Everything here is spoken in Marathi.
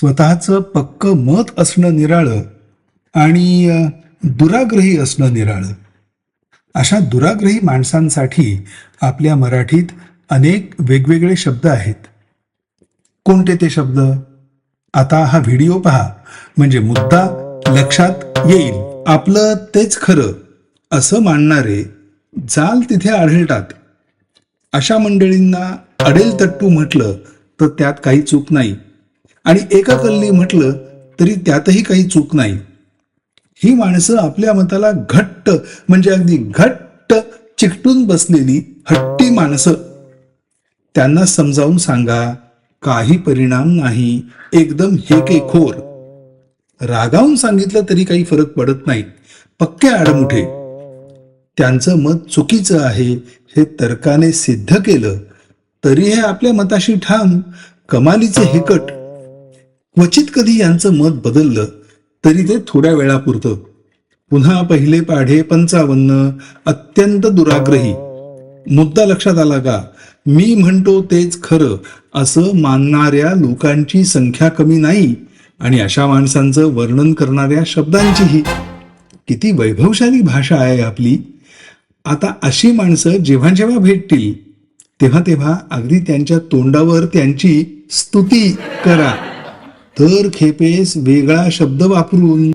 स्वतःचं पक्क मत असणं निराळं आणि दुराग्रही असणं निराळं. अशा दुराग्रही माणसांसाठी आपल्या मराठीत अनेक वेगवेगळे शब्द आहेत. कोणते ते शब्द? आता हा व्हिडिओ पहा. म्हणजे मुद्दा लक्षात येईल. आपलं तेच खरं असं मानणारे जाल तिथे आढळतात. अशा मंडळींना अडेल तट्टू म्हटलं तर त्यात काही चूक नाही. आणि एका कल्ली म्हटलं तरी त्यातही काही चूक नाही. ही माणसं आपल्या मताला घट्ट म्हणजे अगदी घट्ट चिकटून बसलेली हट्टी माणसं. त्यांना समजावून सांगा काही परिणाम नाही एकदम हेकेखोर. रागावून सांगितलं तरी काही फरक पडत नाही पक्के आडमुठे. त्यांचं मत चुकीचं आहे हे तर्काने सिद्ध केलं तरी हे आपल्या मताशी ठाम कमालीचे हेकट. क्वचित कधी यांचं मत बदललं तरी ते थोड्या वेळापुरतं. पुन्हा पहिले पाढे पंचावन्न अत्यंत दुराग्रही. मुद्दा लक्षात आला का? मी म्हणतो तेच खरं असं मानणाऱ्या लोकांची संख्या कमी नाही आणि अशा माणसांचं वर्णन करणाऱ्या शब्दांचीही. किती वैभवशाली भाषा आहे आपली. आता अशी माणसं जेव्हा जेव्हा भेटतील तेव्हा तेव्हा अगदी त्यांच्या तोंडावर त्यांची स्तुती करा. तर खेपेस वेगळा शब्द वापरून